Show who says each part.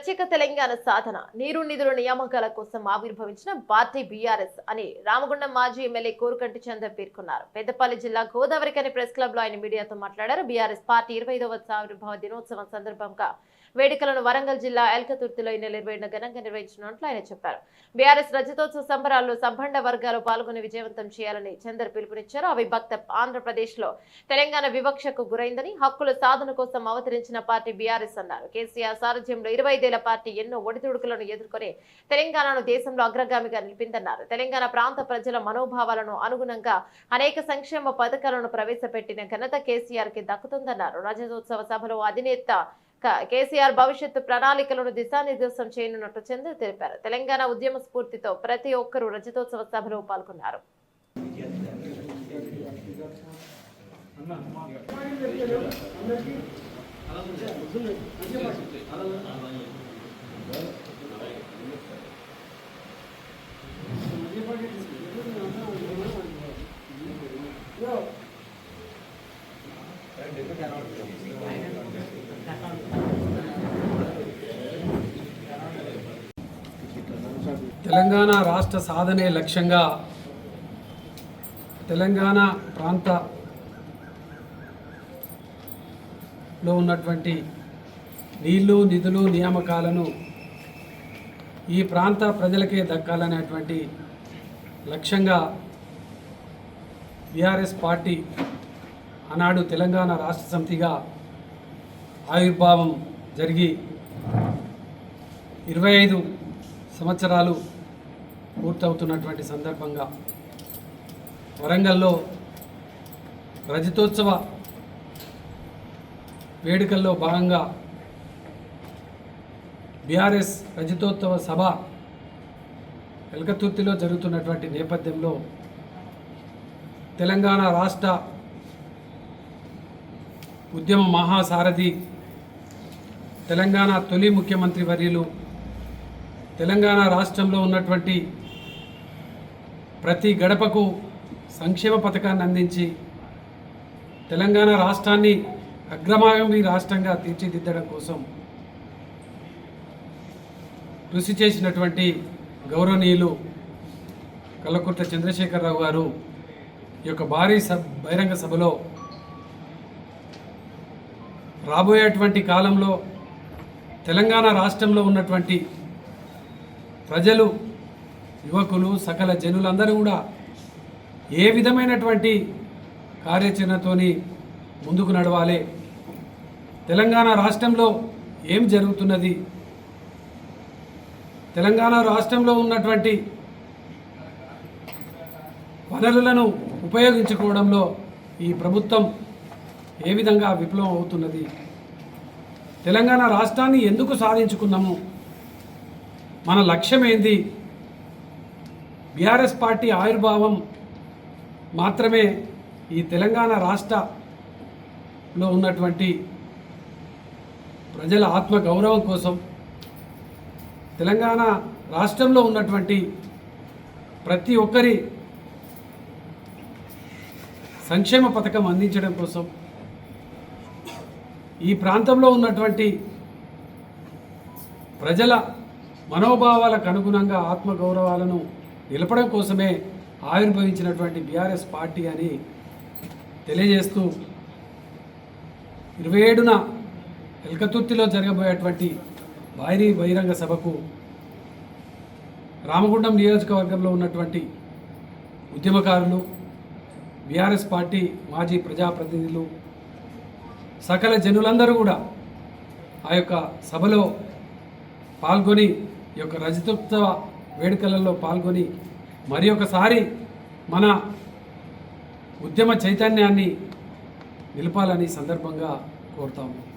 Speaker 1: ప్రత్యేక తెలంగాణ సాధన నీరు నిధుల నియామకాల కోసం ఆవిర్భవించిన పార్టీ బీఆర్ఎస్ అని రామగుండం మాజీ ఎమ్మెల్యే కోరుకంటి చంద్ర పేర్కొన్నారు. పెద్దపల్లి జిల్లా గోదావరికని ప్రెస్ క్లబ్లో ఆయన మీడియాతో మాట్లాడారు. బీఆర్ఎస్ పార్టీ ఇరవై ఐదవ ఆవిర్భావ దినోత్సవం సందర్భంగా వేడుకలను వరంగల్ జిల్లా ఎల్కతుర్తిలో ఈ నెల ఇరవై ఘనంగా నిర్వహించినట్లు ఆయన చెప్పారు. బీఆర్ఎస్ రజతోత్సవ సంబరాల్లో సంబంధ వర్గాలు పాల్గొని విజయవంతం చేయాలని చందర్ పిలుపునిచ్చారు. అవిభక్త ఆంధ్రప్రదేశ్లో తెలంగాణ వివక్షకు గురైందని హక్కుల సాధన కోసం అవతరించిన పార్టీ బీఆర్ఎస్ అన్నారు. కేసీఆర్ సారథ్యంలో ఇరవై ఐదేళ్ళ పార్టీ ఎన్నో ఒడిదుడుకులను ఎదుర్కొని తెలంగాణను దేశంలో అగ్రగామిగా నిలిపిందన్నారు. తెలంగాణ ప్రాంత ప్రజల మనోభావాలను అనుగుణంగా అనేక సంక్షేమ పథకాలను ప్రవేశపెట్టిన ఘనత కేసీఆర్కి దక్కుతుందన్నారు. రజతోత్సవ సభలో అధినేత కేసీఆర్ భవిష్యత్తు ప్రణాళికలను దిశానిర్దేశం చేయనున్నట్లు చంద్ర తెలిపారు తెలంగాణ ఉద్యమ స్ఫూర్తితో ప్రతి ఒక్కరూ రజతోత్సవ సభలో పాల్గొన్నారు
Speaker 2: తెలంగాణ రాష్ట్ర సాధనే లక్ష్యంగా తెలంగాణ ప్రాంతలో ఉన్నటువంటి నీళ్ళు నిధులు నియామకాలను ఈ ప్రాంత ప్రజలకే దక్కాలనేటువంటి లక్ష్యంగా బీఆర్ఎస్ పార్టీ ఆనాడు తెలంగాణ రాష్ట్ర సమితిగా ఆవిర్భావం జరిగి ఇరవై ఐదు సంవత్సరాలు పూర్తవుతున్నటువంటి సందర్భంగా వరంగల్లో రజతోత్సవ వేడుకల్లో భాగంగా బీఆర్ఎస్ రజతోత్సవ సభ ఎల్కతుర్తిలో జరుగుతున్నటువంటి నేపథ్యంలో తెలంగాణ రాష్ట్ర ఉద్యమ మహాసారథి తెలంగాణ తొలి ముఖ్యమంత్రి వర్యులు తెలంగాణ రాష్ట్రంలో ఉన్నటువంటి ప్రతి గడపకు సంక్షేమ పథకాన్ని అందించి తెలంగాణ రాష్ట్రాన్ని అగ్రమాగమి రాష్ట్రంగా తీర్చిదిద్దడం కోసం కృషి చేసినటువంటి గౌరవనీయులు కల్లకుర్త చంద్రశేఖరరావు గారు ఈ యొక్క భారీ సబ్ బహిరంగ సభలో రాబోయేటువంటి కాలంలో తెలంగాణ రాష్ట్రంలో ఉన్నటువంటి ప్రజలు యువకులు సకల జనులందరూ కూడా ఏ విధమైనటువంటి కార్యాచరణతోని ముందుకు నడవాలి? తెలంగాణ రాష్ట్రంలో ఏం జరుగుతున్నది? తెలంగాణ రాష్ట్రంలో ఉన్నటువంటి వనరులను ఉపయోగించుకోవడంలో ఈ ప్రభుత్వం ఏ విధంగా విప్లవం అవుతున్నది? తెలంగాణ రాష్ట్రాన్ని ఎందుకు సాధించుకున్నాము? మన లక్ష్యం ఏంది బీఆర్ఎస్ పార్టీ ఆవిర్భావం మాత్రమే ఈ తెలంగాణ రాష్ట్రలో ఉన్నటువంటి ప్రజల ఆత్మ గౌరవం కోసం తెలంగాణ రాష్ట్రంలో ఉన్నటువంటి ప్రతి ఒక్కరి సంక్షేమ పథకం అందించడం కోసం ఈ ప్రాంతంలో ఉన్నటువంటి ప్రజల మనోభావాలకు అనుగుణంగా ఆత్మగౌరవాలను నిలపడం కోసమే ఆవిర్భవించినటువంటి బీఆర్ఎస్ పార్టీ అని తెలియజేస్తూ ఇరవై ఏడున ఎల్కతుర్తిలో జరగబోయేటువంటి భారీ బహిరంగ సభకు రామగుండం నియోజకవర్గంలో ఉన్నటువంటి ఉద్యమకారులు బీఆర్ఎస్ పార్టీ మాజీ ప్రజాప్రతినిధులు సకల జనులందరూ కూడా ఆ యొక్క సభలో పాల్గొని ఈ యొక్క రజతోత్సవ వేడుకలలో పాల్గొని మరి ఒకసారి మన ఉద్యమ చైతన్యాన్ని నిలపాలని సందర్భంగా కోరుతాము